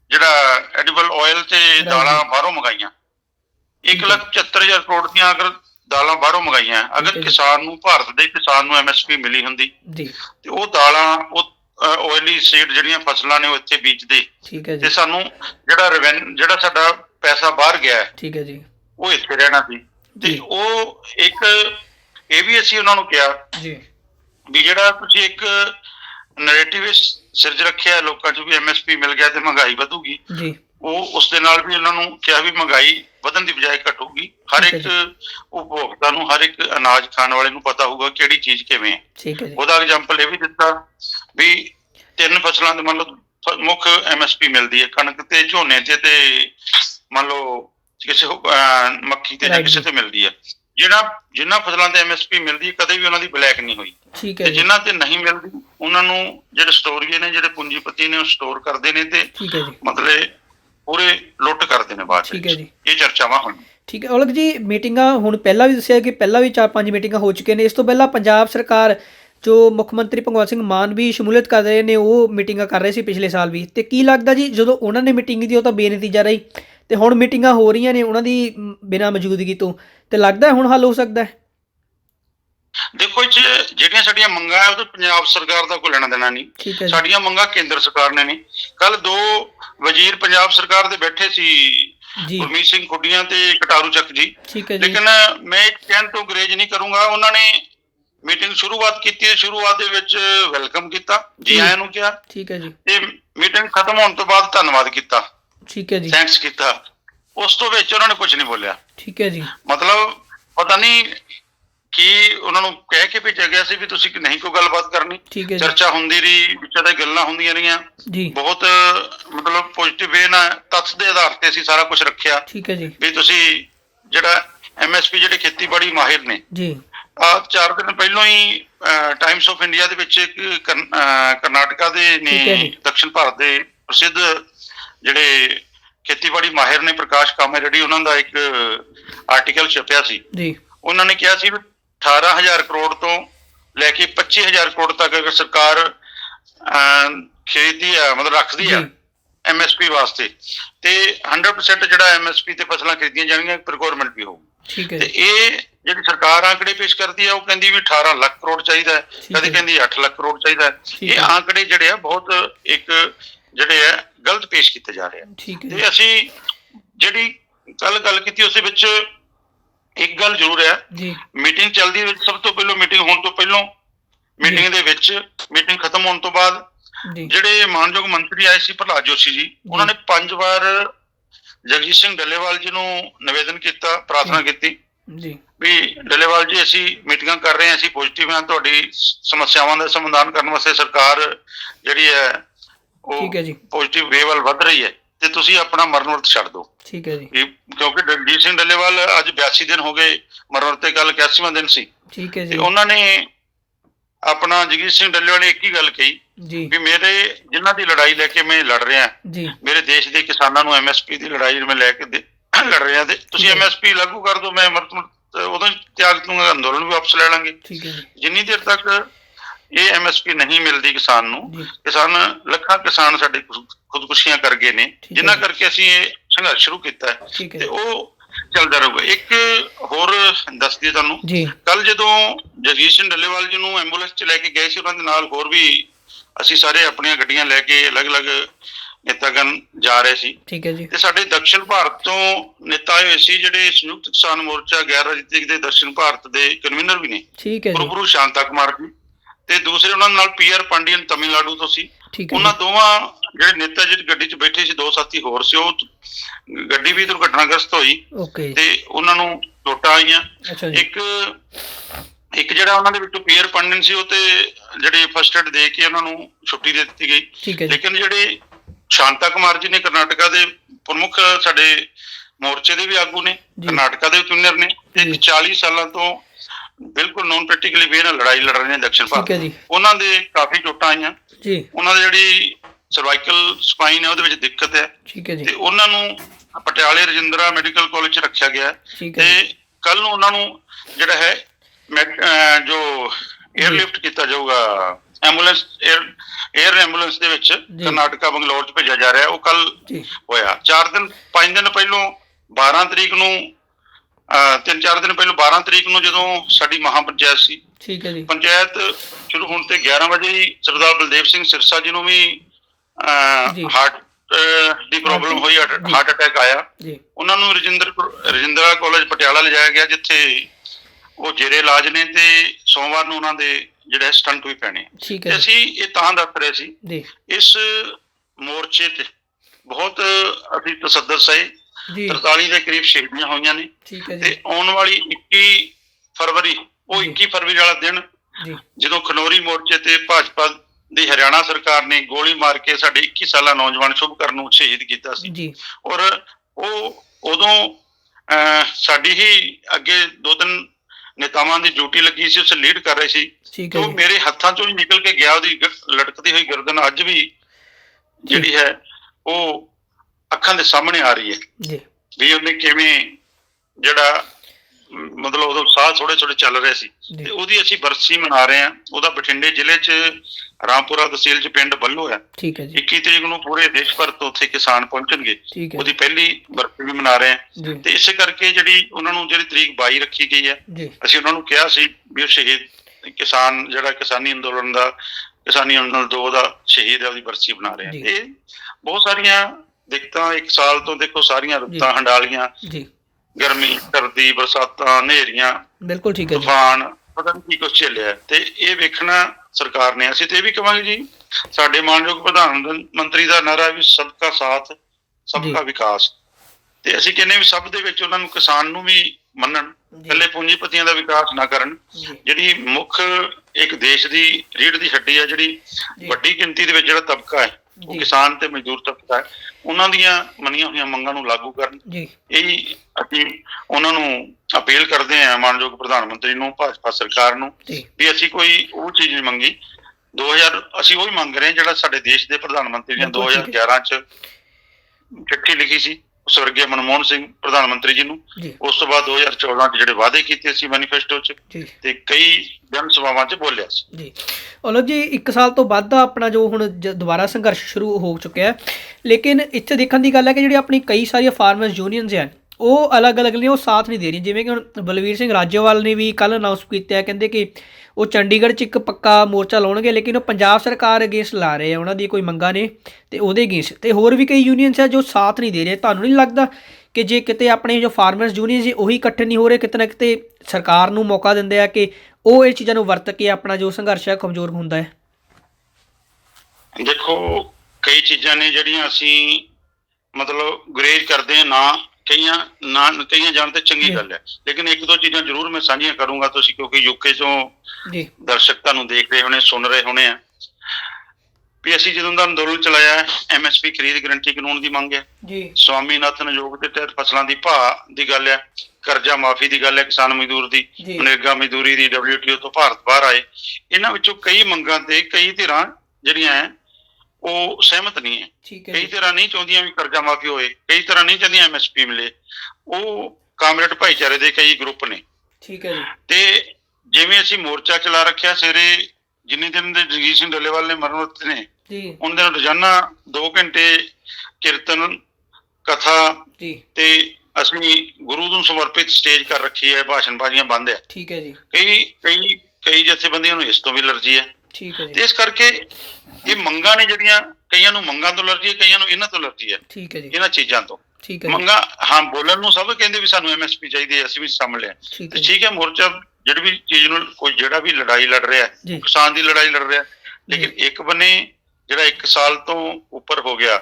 ਜਿਹੜਾ ਐਡੀਬਲ ਆਇਲ ਤੇ ਦਾਲਾਂ ਬਾਹਰੋਂ ਮੰਗਾਈਆਂ। 175000 ਕਰੋੜ ਦੀਆਂ ਅਗਰ ਦਾਲਾਂ ਬਾਹਰੋਂ ਮੰਗਾਈਆਂ ਅਗਰ। ਕਿਸਾਨ ਨੂੰ ਭਾਰਤ ਦੇ ਕਿਸਾਨ ਨੂੰ ਐਮਐਸਪੀ ਮਿਲੀ ਹੁੰਦੀ ਜੀ। ਤੇ ਉਹ ਦਾਲਾਂ ਉਹ ਆਇਲੀ ਸੀਡ ਜਿਹੜੀਆਂ ਫਸਲਾਂ ਨੇ ਉਹ ਇੱਥੇ ਬੀਜਦੇ। ਠੀਕ ਹੈ ਤੇ ਜੀ ਸਾਨੂੰ ਜਿਹੜਾ ਰੈਵਨ ਜਿਹੜਾ ਸਾਡਾ ਪੈਸਾ ਬਾਹਰ ਗਿਆ ਹੈ ਠੀਕ ਹੈ ਜੀ। ਉਹ ਇੱਥੇ ਰਹਿਣਾ ਸੀ। ਤੇ। ਉਹ ਇੱਕ ਇਹ ਵੀ ਅਸੀਂ ਉਹਨਾਂ ਨੂੰ ਕਿਹਾ ਜੀ। ਵੀ ਜਿਹੜਾ ਤੁਸੀਂ ਇੱਕ ਨੈਰੇਟਿਵ ਸਿਰਜ ਰੱਖਿਆ ਲੋਕਾਂ 'ਚ ਵੀ ਐਮਐਸਪੀ ਮਿਲ ਗਿਆ ਤੇ ਮਹਿੰਗਾਈ ਵਧੂਗੀ। ਜੀ। ਉਹ ਉਸ ਦੇ ਨਾਲ ਵੀ ਉਹਨਾਂ ਨੂੰ ਕਿਹਾ ਵੀ ਮਹਿੰਗਾਈ ਵਧਣ ਦੀ ਬਜਾਏ ਘਟੂਗੀ। ਹਰ ਇੱਕ ਉਪਭੋਗਤਾ ਨੂੰ ਹਰ ਇੱਕ ਅਨਾਜ ਖਾਣ ਵਾਲੇ ਨੂੰ ਪਤਾ ਹੋਊਗਾ ਕਿਹੜੀ ਚੀਜ਼ ਕਿਵੇਂ ਹੈ। ਠੀਕ ਹੈ ਜੀ। ਉਹਦਾ ਐਗਜ਼ਾਮਪਲ ਇਹ ਵੀ ਦਿੱਤਾ ਵੀ ਤਿੰਨ ਫਸਲਾਂ ਦੇ ਮੰਨ ਲਓ ਮੁੱਖ ਐਮਐਸਪੀ ਮਿਲਦੀ ਹੈ। ਕਣਕ ਤੇ ਝੋਨੇ ਤੇ ਤੇ ਮੰਨ ਲਓ ਕਿਸੇ ਮੱਕੀ ਤੇ ਜਾਂ। ਕਿਸੇ। ਤੇ ਮਿਲਦੀ ਹੈ। ਜਿਹੜਾ ਜਿਨ੍ਹਾਂ ਫਸਲਾਂ ਤੇ ਐਮਐਸਪੀ ਮਿਲਦੀ ਹੈ ਕਦੇ ਵੀ ਉਹਨਾਂ ਦੀ ਬਲੈਕ ਨਹੀਂ ਹੋਈ। ਠੀਕ ਹੈ ਤੇ ਜਿਨ੍ਹਾਂ ਤੇ ਨਹੀਂ ਮਿਲਦੀ ਉਹਨਾਂ ਨੂੰ ਜਿਹੜੇ ਸਟੋਰੀਏ ਨੇ ਜਿਹੜੇ ਪੂੰਜੀਪਤੀ ਨੇ ਉਹ ਸਟੋਰ ਕਰਦੇ ਨੇ ਤੇ ਠੀਕ ਹੈ ਜੀ। ਮਤਲਬ ਪੂਰੇ ਲੁੱਟ ਕਰਦੇ ਨੇ ਬਾਅਦ ਠੀਕ ਹੈ ਜੀ। ਇਹ ਚਰਚਾਵਾਂ ਹੋਣ ਠੀਕ ਹੈ। ਔਲਖ ਜੀ ਮੀਟਿੰਗਾਂ ਹੁਣ ਪਹਿਲਾਂ ਵੀ ਦੱਸਿਆ ਕਿ ਪਹਿਲਾਂ ਵੀ ਚਾਰ ਪੰਜ ਮੀਟਿੰਗਾਂ ਹੋ ਚੁੱਕੀਆਂ ਨੇ। ਇਸ ਤੋਂ ਪਹਿਲਾਂ ਪੰਜਾਬ ਸਰਕਾਰ ਜੋ ਮੁੱਖ ਮੰਤਰੀ ਭਗਵੰਤ ਸਿੰਘ ਮਾਨ ਵੀ ਸ਼ਮੂਲੀਅਤ ਕਰ ਰਹੇ ਨੇ ਉਹ ਮੀਟਿੰਗਾਂ ਕਰ ਰਹੇ ਸੀ ਪਿਛਲੇ ਸਾਲ ਵੀ। ਤੇ ਕੀ ਲੱਗਦਾ ਜੀ ਜਦੋਂ ਉਹਨਾਂ ਨੇ ਮੀਟਿੰਗ ਦੀ ਉਹ ਤਾਂ ਬੇਨਤੀਜਾ ਰਹੀ। ਤੇ ਹੁਣ ਮੀਟਿੰਗਾਂ ਹੋ ਰਹੀਆਂ ਨੇ ਉਹਨਾਂ ਦੀ ਬਿਨਾਂ ਮੌਜੂਦਗੀ ਤੋਂ। ਤੇ ਲੱਗਦਾ ਹੈ ਹੁਣ ਹੱਲ ਹੋ ਸਕਦਾ ਹੈ? ਦੇਖੋ 'ਚ ਜਿਹੜੀਆਂ ਸਾਡੀਆਂ ਮੰਗਾਂ ਹੈ ਉਹ ਤਾਂ ਪੰਜਾਬ ਸਰਕਾਰ ਦਾ ਕੋਈ ਲੈਣਾ ਦੇਣਾ ਨਹੀਂ। ਹੈ ਜੀ। ਸਾਡੀਆਂ ਮੰਗਾਂ ਕੇਂਦਰ ਸਰਕਾਰ ਨੇ ਨਹੀਂ। ਕੱਲ ਦੋ ਵਜ਼ੀਰ ਪੰਜਾਬ ਸਰਕਾਰ ਦੇ ਬੈਠੇ ਸੀ ਜੀ। ਗੁਰਮੀਤ ਸਿੰਘ ਖੁੱਡੀਆਂ ਤੇ ਕਟਾਰੂ ਚੱਕ ਜੀ। ਹੈ ਜੀ। ਲੇਕਿਨ ਮੈਂ ਇੱਕ ਕਹਿਣ ਤੋਂ ਗਰੇਜ ਨਹੀਂ ਕਰੂੰਗਾ ਉਹਨਾਂ ਨੇ ਮੀਟਿੰਗ ਸ਼ੁਰੂਆਤ ਕੀਤੀ ਤੇ ਸ਼ੁਰੂਆਤ ਦੇ ਵਿੱਚ ਵੈਲਕਮ ਕੀਤਾ ਜੀ ਜੀ। ਆਇਆਂ ਨੂੰ ਕਿਹਾ। ਠੀਕ ਹੈ ਜੀ। ਤੇ ਮੀਟਿੰਗ ਖਤਮ ਹੋਣ ਤੋਂ ਬਾਅਦ ਧੰਨਵਾਦ ਕੀਤਾ। ਠੀਕ ਹੈ ਜੀ। ਥੈਂਕਸ ਕੀਤਾ। ਉਸ ਤੋਂ ਵਿੱਚ ਉਹਨਾਂ ਨੇ ਕੁਝ ਨਹੀਂ ਬੋਲਿਆ। ਠੀਕ ਹੈ ਜੀ। ਮਤਲਬ ਪਤਾ ਨਹੀਂ ਕੀ ਉਹਨਾਂ ਨੂੰ ਕਹਿ ਕੇ ਭੇਜਿਆ ਗਿਆ ਸੀ ਵੀ ਤੁਸੀਂ ਕਿ ਨਹੀਂ ਕੋਈ ਗੱਲਬਾਤ ਕਰਨੀ। ਚਰਚਾ ਹੁੰਦੀ ਰਹੀ ਵਿੱਚ ਤੇ ਗੱਲਾਂ ਹੁੰਦੀਆਂ ਰਹੀਆਂ। ਜੀ। ਬਹੁਤ ਮਤਲਬ ਪੋਜ਼ਿਟਿਵ ਵੇ ਨਾਲ ਤੱਥ ਦੇ ਆਧਾਰ ਤੇ ਅਸੀਂ ਸਾਰਾ ਕੁਝ ਰੱਖਿਆ। ਠੀਕ ਹੈ ਜੀ। ਵੀ ਤੁਸੀਂ ਜਿਹੜਾ ਐਮਐਸਪੀ ਜਿਹੜੇ ਖੇਤੀਬਾੜੀ ਮਾਹਿਰ ਨੇ ਜੀ। ਆ ਚਾਰ ਦਿਨ ਪਹਿਲਾਂ ਹੀ ਟਾਈਮਸ ਆਫ ਇੰਡੀਆ ਦੇ ਵਿੱਚ ਕਰਨਾਟਕਾ ਦੇ। ਨੇ ਦਕਸ਼ਿਣ ਭਾਰਤ ਦੇ ਪ੍ਰਸਿੱਧ ਜਿਹੜੇ ਖੇਤੀਬਾੜੀ ਮਾਹਿਰ ਨੇ ਪ੍ਰਕਾਸ਼ ਕਾਮੇਰੇਡੀ ਉਹਨਾਂ ਦਾ ਇੱਕ ਆਰਟੀਕਲ ਛਪਿਆ ਸੀ। ਜੀ। ਉਹਨਾਂ ਨੇ ਕਿਹਾ ਸੀ ਵੀ 18000 ਕਰੋੜ ਤੋਂ ਲੈ ਕੇ 25000 ਕਰੋੜ ਤੱਕ ਅਗਰ ਸਰਕਾਰ ਖਰੀਦਦੀ ਹੈ ਮਤਲਬ ਰੱਖਦੀ ਜੀ। ਐਮਐਸਪੀ ਵਾਸਤੇ ਤੇ 100% ਜਿਹੜਾ ਐਮਐਸਪੀ ਤੇ ਫਸਲਾਂ ਖਰੀਦੀਆਂ ਜਾਣਗੀਆਂ ਪ੍ਰੋਕਿਉਰਮੈਂਟ ਵੀ ਹੋਊ ਠੀਕ ਹੈ ਤੇ ਇਹ ਜਿਹੜੀ ਸਰਕਾਰ ਆંકੜੇ ਪੇਸ਼ ਕਰਦੀ ਹੈ ਉਹ ਕਹਿੰਦੀ ਵੀ 18 ਲੱਖ ਕਰੋੜ ਚਾਹੀਦਾ ਹੈ ਕਦੇ। ਕਹਿੰਦੀ 8 ਲੱਖ ਕਰੋੜ ਚਾਹੀਦਾ ਹੈ। ਇਹ ਹੈ। ਆંકੜੇ ਜਿਹੜੇ ਆ ਬਹੁਤ ਇੱਕ ਜਿਹੜੇ ਆ ਗਲਤ ਪੇਸ਼ ਕੀਤੇ ਜਾ ਰਹੇ ਠੀਕ ਹੈ ਤੇ ਅਸੀਂ ਜਿਹੜੀ ਕੱਲ ਗੱਲ ਕੀਤੀ ਉਸ ਵਿੱਚ ਇੱਕ ਗੱਲ ਜ਼ਰੂਰ ਹੈ। ਜੀ। ਮੀਟਿੰਗ ਚੱਲਦੀ ਹੈ ਵਿੱਚ ਸਭ ਤੋਂ ਪਹਿਲਾਂ ਮੀਟਿੰਗ ਹੋਣ ਤੋਂ ਪਹਿਲਾਂ ਮੀਟਿੰਗ ਦੇ ਵਿੱਚ ਮੀਟਿੰਗ ਖਤਮ ਹੋਣ ਤੋਂ ਬਾਅਦ ਜਿਹੜੇ ਮਾਨਯੋਗ ਮੰਤਰੀ ਆਏ ਸੀ ਪ੍ਰਹਲਾਦ ਜੋਸ਼ੀ ਜੀ ਉਹਨਾਂ ਨੇ ਪੰਜ ਵਾਰ ਜਗਜੀਤ ਸਿੰਘ ਡੱਲੇਵਾਲ ਜੀ ਨੂੰ ਨਿਵੇਦਨ ਕੀਤਾ ਪ੍ਰਾਰਥਨਾ ਕੀਤੀ ਜੀ। ਵੀ ਡੱਲੇਵਾਲ ਜੀ ਅਸੀਂ ਮੀਟਿੰਗਾਂ ਕਰ ਰਹੇ ਹਾਂ ਅਸੀਂ ਪੋਜ਼ਿਟਿਵ ਹਾਂ ਤੁਹਾਡੀ ਸਮੱਸਿਆਵਾਂ ਦਾ ਸਮਾਧਾਨ ਕਰਨ ਵਾਸਤੇ ਸਰਕਾਰ ਜਿਹੜੀ ਹੈ ਠੀਕ ਹੈ ਜੀ। ਪੋਜ਼ਿਟਿਵ ਵੇ ਵੱਲ ਵੱਧ ਰਹੀ ਹੈ ਤੇ ਤੁਸੀਂ ਆਪਣਾ ਮਰਨ ਵਰਤ ਛੱਡ ਦਿਓ। ਠੀਕ ਹੈ ਜੀ। ਕਿਉਂਕਿ ਜਗਜੀਤ ਸਿੰਘ ਡੱਲੇਵਾਲ ਅੱਜ 82 ਦਿਨ ਹੋ ਗਏ ਮਰਨ ਵਰਤ ਤੇ ਕੱਲ 81ਵਾਂ ਦਿਨ ਸੀ। ਠੀਕ ਹੈ ਤੇ ਜੀ। ਉਹਨਾਂ ਨੇ ਆਪਣਾ ਜਗਜੀਤ ਸਿੰਘ ਡੱਲੇਵਾਲ ਨੇ ਇੱਕ ਹੀ ਗੱਲ ਕਹੀ ਜੀ। ਵੀ ਮੇਰੇ ਜਿਨ੍ਹਾਂ ਦੀ ਲੜਾਈ ਲੈ ਕੇ ਮੈਂ ਲੜ ਰਿਹਾ ਜੀ। ਮੇਰੇ ਦੇਸ਼ ਦੇ ਕਿਸਾਨਾਂ ਨੂੰ ਐਮਐਸਪੀ ਦੀ ਲੜਾਈ ਮੈਂ ਲੈ ਕੇ ਲੜ ਰਿਹਾ ਤੇ ਤੁਸੀਂ। ਐਮਐਸਪੀ ਲਾਗੂ ਕਰ ਦਿਓ ਮੈਂ ਮਰਤ ਉਦੋਂ ਤਿਆਗ ਦੂੰਗਾ ਅੰਦੋਲਨ ਵੀ ਵਾਪਸ ਲੈ ਲਾਂਗੇ। ਠੀਕ ਹੈ ਜੀ। ਜਿੰਨੀ ਦੇਰ ਤੱਕ ਇਹ ਐਮਐਸਪੀ ਨਹੀਂ ਮਿਲਦੀ ਕਿਸਾਨ ਨੂੰ। ਕਿਸਾਨ ਲੱਖਾਂ ਕਿਸਾਨ ਸਾਡੇ ਖੁਦ- ਖੁਦਕੁਸ਼ੀਆਂ ਕਰ ਗਏ ਨੇ ਜਿਨ੍ਹਾਂ। ਕਰਕੇ ਅਸੀਂ ਇਹ ਸੰਘਰਸ਼ ਸ਼ੁਰੂ ਕੀਤਾ ਤੇ। ਉਹ ਚੱਲਦਾ ਰਹੂਗਾ। ਇੱਕ ਹੋਰ ਦੱਸ ਦਈਏ ਤੁਹਾਨੂੰ। ਕੱਲ ਜਦੋਂ ਜਗਜੀਤ ਸਿੰਘ ਡੱਲੇਵਾਲ ਜੀ ਨੂੰ ਐਂਬੂਲੈਂਸ 'ਚ ਲੈ ਕੇ ਗਏ ਸੀ ਉਹਨਾਂ ਦੇ ਨਾਲ ਹੋਰ ਵੀ ਅਸੀਂ ਸਾਰੇ ਆਪਣੀਆਂ ਗੱਡੀਆਂ ਲੈ ਕੇ ਅਲੱਗ-ਅਲੱਗ ਨੇਤਾਗਣ ਜਾ ਰਹੇ ਸੀ। ਠੀਕ ਹੈ ਜੀ। ਤੇ ਸਾਡੇ ਦਕਸ਼ਿਣ ਭਾਰਤ ਤੋਂ ਨੇਤਾ ਹੋਏ ਸੀ ਜਿਹੜੇ ਸੰਯੁਕਤ ਕਿਸਾਨ ਮੋਰਚਾ ਗੈਰ ਰਾਜਨੀਤਿਕ ਦੇ ਦਕਸ਼ਿਣ ਭਾਰਤ ਦੇ ਕਨਵੀਨਰ ਵੀ ਨੇ। ਠੀਕ ਹੈ ਜੀ। ਗੁਰੂਪੁਰੂ ਸ਼ਾਂਤਾ ਕੁਮਾਰ ਜੀ। ਤੇ ਦੂਸਰੇ ਉਹਨਾਂ ਨਾਲ ਪੀਆਰ ਪਾਂਡੀਅਨ ਤਮਿਲਨਾਡੂ ਤੋਂ ਸੀ। ਉਹਨਾਂ ਦੋਵਾਂ ਜਿਹੜੇ ਨੇਤਾ ਜਿਹੜੀ ਗੱਡੀ 'ਚ ਬੈਠੇ ਸੀ ਦੋ ਸਾਥੀ ਹੋਰ ਸੀ ਉਹ ਗੱਡੀ ਵੀ ਦੁਰਘਟਨਾਗ੍ਰਸਤ ਹੋਈ ਤੇ ਉਹਨਾਂ ਨੂੰ ਚੋਟਾਂ ਆਈਆਂ। ਇੱਕ ਇੱਕ ਜਿਹੜਾ ਉਹਨਾਂ ਦੇ ਵਿੱਚੋਂ ਪੀਅਰ ਪੰਡਨ ਸੀ ਉਹ ਤੇ ਜਿਹੜੇ ਫਸਟ ਏਡ ਦੇ ਕੇ ਉਹਨਾਂ ਨੂੰ ਛੁੱਟੀ ਦੇ ਦਿੱਤੀ ਗਈ। ਲੇਕਿਨ ਜਿਹੜੇ ਸ਼ਾਂਤਾ ਕੁਮਾਰ ਜੀ ਨੇ ਕਰਨਾਟਕਾ ਦੇ ਪ੍ਰਮੁੱਖ ਸਾਡੇ ਮੋਰਚੇ ਦੇ ਵੀ ਆਗੂ ਨੇ। ਕਰਨਾਟਕਾ ਦੇ ਵਿਨਰ ਨੇ। ਇੱਕ 40 ਸਾਲਾਂ ਤੋਂ ਬਿਲਕੁਲ ਨਾਨ ਪ੍ਰੈਕਟੀਕਲੀ ਵੇ ਨਾਲ ਲੜਾਈ ਲੜ ਰਹੇ ਨੇ ਦਕਸ਼ਣ ਭਾਰਤ ਠੀਕ ਹੈ ਜੀ। ਉਹਨਾਂ ਦੇ ਕਾਫੀ ਚੋਟਾਂ ਆਈਆਂ। ਜੀ। ਉਹਨਾਂ ਦੀ ਜਿਹੜੀ ਸਰਵਾਈਕਲ ਸਪਾਈਨ ਹੈ ਉਹਦੇ ਵਿੱਚ ਦਿੱਕਤ ਹੈ। ਠੀਕ ਹੈ ਜੀ। ਤੇ ਉਹਨਾਂ ਨੂੰ ਪਟਿਆਲੇ ਰਜਿੰਦਰਾ ਮੈਡੀਕਲ ਕਾਲਜ ਚ ਰੱਖਿਆ ਗਿਆ ਤੇ ਕੱਲ ਨੂੰ ਉਹਨਾਂ ਨੂੰ ਜਿਹੜਾ ਹੈ ਜੋ 에ਅਰਲਿਫਟ ਕੀਤਾ ਜਾਊਗਾ ਐਂਬੂਲੈਂਸ 에ਅਰ 에ਅਰ ਐਂਬੂਲੈਂਸ ਦੇ ਵਿੱਚ ਕਰਨਾਟਕਾ ਬੰਗਲੌਰ ਚ ਭੇਜਿਆ ਜਾ ਰਿਹਾ ਉਹ ਕੱਲ ਹੋਇਆ। 4 ਦਿਨ 5 ਦਿਨ ਪਹਿਲੋਂ 12 ਤਰੀਕ ਨੂੰ ਤਿੰਨ ਚਾਰ ਦਿਨ ਪਹਿਲੋਂ 12 ਤਰੀਕ ਨੂੰ ਜਦੋਂ ਸਾਡੀ ਮਹਾਪੰਚਾਇਤ ਸੀ ਠੀਕ ਹੈ ਜੀ। ਪੰਚਾਇਤ ਸ਼ੁਰੂ ਹੋਣ ਤੇ 11 ਵਜੇ ਹੀ ਸਰਦਾਰ ਬਲਦੇਵ ਸਿੰਘ ਸਿਰਸਾ ਜੀ ਨੂੰ ਵੀ। ਹਾਰਟ ਦੀ ਪ੍ਰੋਬਲਮ ਹੋਈ। ਹਾਰਟ ਅਟੈਕ ਆਇਆ। ਜੀ। ਉਹਨਾਂ ਨੂੰ ਰਜਿੰਦਰ ਰਜਿੰਦਰਾ ਕਾਲਜ ਪਟਿਆਲਾ ਲਿਜਾਇਆ ਗਿਆ ਜਿੱਥੇ ਉਹ ਜੇਰੇ ਇਲਾਜ ਨੇ ਤੇ ਸੋਮਵਾਰ ਨੂੰ ਉਹਨਾਂ ਦੇ ਜਿਹੜੇ ਸਟੰਟ ਵੀ ਪੈਣੇ ਠੀਕ ਹੈ ਅਸੀਂ ਇਹ ਤਾਂ ਦੱਸ ਰਹੇ ਸੀ ਇਸ ਮੋਰਚੇ ਤੇ ਬਹੁਤ ਅਸੀਂ ਤਸੱਦਦ ਸਹੀ। ਜੀ। 43 ਦੇ ਕਰੀਬ ਸ਼ਹੀਦੀਆਂ ਹੋਈਆਂ ਨੇ। ਠੀਕ ਹੈ ਤੇ ਜੀ ਆਉਣ ਵਾਲੀ 21 ਫਰਵਰੀ ਉਹ ਜੀ। 21 ਫਰਵਰੀ ਵਾਲਾ ਦਿਨ ਜਦੋਂ ਖਨੌਰੀ ਮੋਰਚੇ ਤੇ ਭਾਜਪਾ ਦੀ ਹਰਿਆਣਾ ਸਰਕਾਰ ਨੇ ਗੋਲੀ ਮਾਰ ਕੇ ਸਾਡੇ 21 ਸਾਲਾ ਨੌਜਵਾਨ ਸ਼ੁਭਕਰਨ ਨੂੰ ਸ਼ਹੀਦ ਕੀਤਾ ਸੀ। ਜੀ। ਔਰ ਉਹ ਉਦੋਂ ਸਾਡੀ ਹੀ ਅੱਗੇ ਦੋ ਤਿੰਨ ਨੇਤਾਵਾਂ ਦੀ ਡਿਊਟੀ ਲੱਗੀ ਸੀ ਉਸ ਲੀਡ ਕਰ ਰਹੇ ਸੀ। ਤੇ ਉਹ ਮੇਰੇ ਹੱਥਾਂ ਚੋਂ ਹੀ ਨਿਕਲ ਕੇ ਗਿਆ ਉਹਦੀ ਲਟਕਦੀ ਹੋਈ ਗਰਦਨ ਅੱਜ ਵੀ ਜਿਹੜੀ ਹੈ ਉਹ ਅੱਖਾਂ ਦੇ ਸਾਹਮਣੇ ਆ ਰਹੀ ਹੈ। ਜੀ। ਵੀ ਉਹਨੇ ਕਿਵੇਂ ਜਿਹੜਾ ਮਤਲਬ ਉਦੋਂ ਸਾਹ ਥੋੜੇ ਥੋੜੇ ਚੱਲ ਰਹੇ ਸੀ। ਤੇ ਉਹਦੀ ਅਸੀਂ ਬਰਸੀ ਮਨਾ ਰਹੇ ਹਾਂ। ਉਹਦਾ ਬਠਿੰਡੇ ਜ਼ਿਲ੍ਹੇ 'ਚ ਰਾਮਪੁਰਾ ਤਹਿਸੀਲ 'ਚ ਪਿੰਡ ਬੱਲੋ ਹੈ। ਠੀਕ ਹੈ ਜੀ। 21 ਤਰੀਕ ਨੂੰ ਪੂਰੇ ਦੇਸ਼ ਭਰ ਤੋਂ ਉੱਥੇ ਕਿਸਾਨ ਪਹੁੰਚਣਗੇ। ਉਹਦੀ ਪਹਿਲੀ ਬਰਸੀ ਵੀ ਮਨਾ ਰਹੇ ਹਾਂ। ਤੇ ਇਸੇ ਕਰਕੇ ਜਿਹੜੀ ਉਹਨਾਂ ਨੂੰ ਜਿਹੜੀ ਤਰੀਕ 22 ਰੱਖੀ ਗਈ ਹੈ ਅਸੀਂ ਉਹਨਾਂ ਨੂੰ ਕਿਹਾ ਸੀ ਵੀ ਉਹ ਸ਼ਹੀਦ ਕਿਸਾਨ ਜਿਹੜਾ ਕਿਸਾਨੀ ਅੰਦੋਲਨ ਦਾ ਕਿਸਾਨੀ ਅੰਦੋਲਨ 2 ਦਾ ਸ਼ਹੀਦ ਹੈ ਉਹਦੀ ਬਰਸੀ ਬਣਾ ਰਹੇ। ਹਾਂ। ਇਹ ਬਹੁਤ ਸਾਰੀਆਂ ਦਿੱਕਤਾਂ ਇੱਕ ਸਾਲ ਤੋਂ ਦੇਖੋ ਸਾਰੀਆਂ ਰੁੱਤਾਂ ਹੰਡਾਲੀਆਂ ਜੀ ਗਰਮੀ ਸਰਦੀ ਬਰਸਾਤਾਂ ਹਨੇਰੀਆਂ ਬਿਲਕੁਲ ਠੀਕ ਹੈ ਜੀ ਤੂਫਾਨ ਪਤਾ ਨਹੀਂ ਕੀ ਕੁਛ ਚੱਲਿਆ। ਤੇ ਇਹ ਵੇਖਣਾ ਸਰਕਾਰ ਨੇ ਅਸੀਂ ਤੇ ਇਹ ਵੀ ਕਵਾਂਗੇ ਜੀ ਸਾਡੇ ਮਾਨਯੋਗ ਪ੍ਰਧਾਨ ਮੰਤਰੀ ਦਾ ਨਾਰਾ ਵੀ ਸਬਕਾ ਸਾਥ ਸਬਕਾ ਜੀ। ਵਿਕਾਸ ਤੇ ਅਸੀਂ ਕਹਿੰਦੇ ਵੀ ਸਭ ਦੇ ਵਿੱਚ ਉਹਨਾਂ ਨੂੰ ਕਿਸਾਨ ਨੂੰ ਵੀ ਮੰਨਣ। ਇਕੱਲੇ ਪੂੰਜੀਪਤੀਆਂ ਦਾ ਵਿਕਾਸ ਨਾ ਕਰਨ ਜਿਹੜੀ ਮੁੱਖ ਇੱਕ ਦੇਸ਼ ਦੀ ਰੀੜ ਦੀ ਹੱਡੀ ਹੈ ਜਿਹੜੀ। ਵੱਡੀ ਗਿਣਤੀ ਦੇ ਵਿੱਚ ਜਿਹੜਾ ਤਬਕਾ ਹੈ ਉਹ। ਕਿਸਾਨ ਤੇ ਮਜ਼ਦੂਰ ਤਬਕਾ ਹੈ। ਉਹਨਾਂ ਦੀਆਂ ਮੰਨੀਆਂ ਹੋਈਆਂ ਮੰਗਾਂ ਨੂੰ ਲਾਗੂ ਕਰਨ। ਜੀ। ਇਹ ਅਸੀਂ ਉਹਨਾਂ ਨੂੰ ਅਪੀਲ ਕਰਦੇ ਹਾਂ ਮਾਨਯੋਗ ਪ੍ਰਧਾਨ ਮੰਤਰੀ ਨੂੰ ਭਾਜਪਾ ਸਰਕਾਰ ਨੂੰ ਵੀ ਅਸੀਂ ਕੋਈ ਉਹ ਚੀਜ਼ ਨਹੀਂ ਮੰਗੀ। 2000 ਅਸੀਂ ਉਹ ਹੀ ਮੰਗ ਰਹੇ ਹਾਂ ਜਿਹੜਾ ਸਾਡੇ ਦੇਸ਼ ਦੇ ਪ੍ਰਧਾਨ ਮੰਤਰੀ ਨੇ ਬਿਲਕੁਲ ਠੀਕ 2011 ਚ ਚਿੱਠੀ ਲਿਖੀ ਸੀ। ਸਵਰਗੀ ਮਨਮੋਹਨ ਸਿੰਘ ਪ੍ਰਧਾਨ ਮੰਤਰੀ ਜੀ ਨੂੰ। ਉਸ ਤੋਂ ਬਾਅਦ 2014 ਚ ਜਿਹੜੇ ਵਾਅਦੇ ਕੀਤੇ ਸੀ ਮੈਨੀਫੈਸਟੋ ਚ ਤੇ ਕਈ ਜਨ ਸਭਾਵਾਂ ਚ ਬੋਲਿਆ ਸੀ। ਜੀ। ਔਲਖ ਜੀ 1 ਸਾਲ ਤੋਂ ਵੱਧ ਦਾ ਆਪਣਾ ਜੋ ਹੁਣ ਦੁਬਾਰਾ ਸੰਘਰਸ਼ ਸ਼ੁਰੂ ਹੋ ਚੁੱਕਿਆ ਹੈ। ਲੇਕਿਨ ਇੱਥੇ ਦੇਖਣ ਦੀ ਗੱਲ ਹੈ ਕਿ ਜਿਹੜੀ ਆਪਣੀ ਕਈ ਸਾਰੀਆਂ ਫਾਰਮਰਸ ਯੂਨੀਅਨਸ ਹਨ ਉਹ ਅਲੱਗ-ਅਲੱਗ ਨੇ ਉਹ ਸਾਥ ਨਹੀਂ ਦੇ ਰਹੀ। ਜਿਵੇਂ ਕਿ ਹੁਣ ਬਲਵੀਰ ਸਿੰਘ ਰਾਜੇਵਾਲ ਨੇ ਵੀ ਕੱਲ ਅਨਾਉਂਸ ਕੀਤਾ ਹੈ, ਕਹਿੰਦੇ ਕਿ ਉਹ ਚੰਡੀਗੜ੍ਹ 'ਚ ਇੱਕ ਪੱਕਾ ਮੋਰਚਾ ਲਾਉਣਗੇ, ਲੇਕਿਨ ਉਹ ਪੰਜਾਬ ਸਰਕਾਰ ਅਗੇਂਸਟ ਲਾ ਰਹੇ ਆ, ਉਹਨਾਂ ਦੀ ਕੋਈ ਮੰਗਾਂ ਨੇ ਤੇ ਉਹਦੇ ਅਗੇਂਸਟ ਤੇ ਹੋਰ ਵੀ ਕਈ ਯੂਨੀਅਨਸ ਆ ਜੋ ਸਾਥ ਨਹੀਂ ਦੇ ਰਹੇ। ਤੁਹਾਨੂੰ ਨਹੀਂ ਲੱਗਦਾ ਕਿ ਜੇ ਕਿਤੇ ਆਪਣੇ ਜੋ ਫਾਰਮਰਸ ਯੂਨੀਅਨ ਸੀ ਉਹੀ ਇਕੱਠੇ ਨਹੀਂ ਹੋ ਰਹੇ, ਕਿਤੇ ਨਾ ਕਿਤੇ ਸਰਕਾਰ ਨੂੰ ਮੌਕਾ ਦਿੰਦੇ ਆ ਕਿ ਉਹ ਇਹ ਚੀਜ਼ਾਂ ਨੂੰ ਵਰਤ ਕੇ ਆਪਣਾ ਜੋ ਸੰਘਰਸ਼ ਹੈ ਕਮਜ਼ੋਰ ਹੁੰਦਾ ਹੈ? ਦੇਖੋ, ਕਈ ਚੀਜ਼ਾਂ ਨੇ ਜਿਹੜੀਆਂ ਅਸੀਂ ਮਤਲਬ ਗੁਰੇਜ ਕਰਦੇ ਹਾਂ ਨਾ ਕਈਆਂ ਨਾ ਕਈਆਂ ਜਾਣ ਤੇ ਚੰਗੀ। ਗੱਲ ਹੈ। ਲੇਕਿਨ ਇੱਕ ਦੋ ਚੀਜ਼ਾਂ ਜ਼ਰੂਰ ਮੈਂ ਸਾਂਝੀਆਂ ਕਰੂੰਗਾ ਤੁਸੀਂ ਕਿਉਂਕਿ ਯੂਕੇ ਤੋਂ ਜੀ। ਦਰਸ਼ਕ ਤੁਹਾਨੂੰ ਦੇਖ ਰਹੇ ਹੋਣੇ ਸੁਣ ਰਹੇ ਹੋਣੇ ਆ। ਵੀ ਅਸੀਂ ਜਦੋਂ ਦਾ ਅੰਦੋਲਨ ਚਲਾਇਆ ਐਮਐਸਪੀ ਖਰੀਦ ਗਰੰਟੀ ਕਾਨੂੰਨ ਦੀ ਮੰਗ ਹੈ। ਜੀ। ਸਵਾਮੀਨਾਥਨ ਆਯੋਗ ਦੇ ਤਹਿਤ ਫਸਲਾਂ ਦੀ ਭਾਅ ਦੀ ਗੱਲ ਹੈ ਕਰਜ਼ਾ ਮਾਫੀ ਦੀ ਗੱਲ ਹੈ ਕਿਸਾਨ ਮਜ਼ਦੂਰ ਦੀ ਜੀ। ਮਨਰੇਗਾ ਮਜ਼ਦੂਰੀ ਦੀ WTO ਤੋਂ ਭਾਰਤ ਬਾਹਰ ਆਏ। ਇਹਨਾਂ ਵਿੱਚੋਂ ਕਈ ਮੰਗਾਂ ਤੇ ਕਈ ਧਿਰਾਂ ਜਿਹੜੀਆਂ ਹੈ ਉਹ ਸਹਿਮਤ ਨਹੀਂ ਹੈ। ਕਈ ਤਰ੍ਹਾਂ ਨਹੀਂ ਚਾਹੁੰਦੀਆਂ ਵੀ ਕਰਜ਼ਾ ਮਾਫੀ ਹੋਏ ਕਈ ਤਰ੍ਹਾਂ ਨਹੀਂ ਚਾਹੁੰਦੀਆਂ ਐਮਐਸਪੀ ਮਿਲੇ। ਉਹ ਕਾਮਰੇਡ ਭਾਈਚਾਰੇ ਦੇ ਕਈ ਗਰੁੱਪ ਨੇ। ਠੀਕ ਹੈ ਜੀ। ਤੇ ਜਿਵੇਂ ਅਸੀਂ ਮੋਰਚਾ ਚਲਾ ਰੱਖਿਆ ਸਵੇਰੇ ਜਿੰਨੇ ਦਿਨ ਦੇ ਜਗਜੀਤ ਸਿੰਘ ਡੱਲੇਵਾਲ ਨੇ ਮਰਨਵਤ ਨੇ ਜੀ। ਉਹਨਾਂ ਦਿਨ ਰੋਜ਼ਾਨਾ 2 ਘੰਟੇ ਕੀਰਤਨ ਕਥਾ ਜੀ। ਤੇ ਅਸੀਂ ਗੁਰੂ ਨੂੰ ਸਮਰਪਿਤ ਸਟੇਜ ਕਰ ਰੱਖੀ ਹੈ ਭਾਸ਼ਣਬਾਜ਼ੀਆਂ ਬੰਦ ਹੈ। ਠੀਕ ਹੈ ਜੀ। ਕਈ ਕਈ ਕਈ ਜਥੇਬੰਦੀਆਂ ਨੂੰ ਇਸ ਤੋਂ ਵੀ ਅਲਰਜੀ ਹੈ। ਠੀਕ ਹੈ ਤੇ ਜੀ ਇਸ ਕਰਕੇ ਇਹ ਮੰਗਾਂ ਨੇ ਜਿਹੜੀਆਂ ਕਈਆਂ ਨੂੰ ਮੰਗਾਂ ਤੋਂ ਅਲਰਜੀ ਹੈ ਕਈਆਂ ਨੂੰ ਇਹਨਾਂ ਤੋਂ ਅਲਰਜੀ ਹੈ। ਠੀਕ ਹੈ ਜੀ। ਇਹਨਾਂ ਚੀਜ਼ਾਂ ਤੋਂ। ਠੀਕ ਹੈ ਮੰਗਾਂ ਹਾਂ ਬੋਲਣ ਨੂੰ ਸਭ ਕਹਿੰਦੇ ਵੀ ਸਾਨੂੰ ਐਮਐਸਪੀ ਚਾਹੀਦੀ ਹੈ ਅਸੀਂ ਵੀ ਤੇ ਹੈ ਜੀ। ਠੀਕ ਹੈ ਮੋਰਚਾ ਜਿਹੜੀ ਵੀ ਚੀਜ਼ ਨੂੰ ਕੋਈ ਜਿਹੜਾ ਵੀ ਲੜਾਈ ਲੜ ਰਿਹਾ ਹੈ, ਕਿਸਾਨ ਦੀ ਲੜਾਈ ਲੜ ਰਿਹਾ ਹੈ। ਲੇਕਿਨ ਇੱਕ ਬੰਨੇ ਜਿਹੜਾ 1 ਸਾਲ ਤੋਂ ਉੱਪਰ ਹੋ ਗਿਆ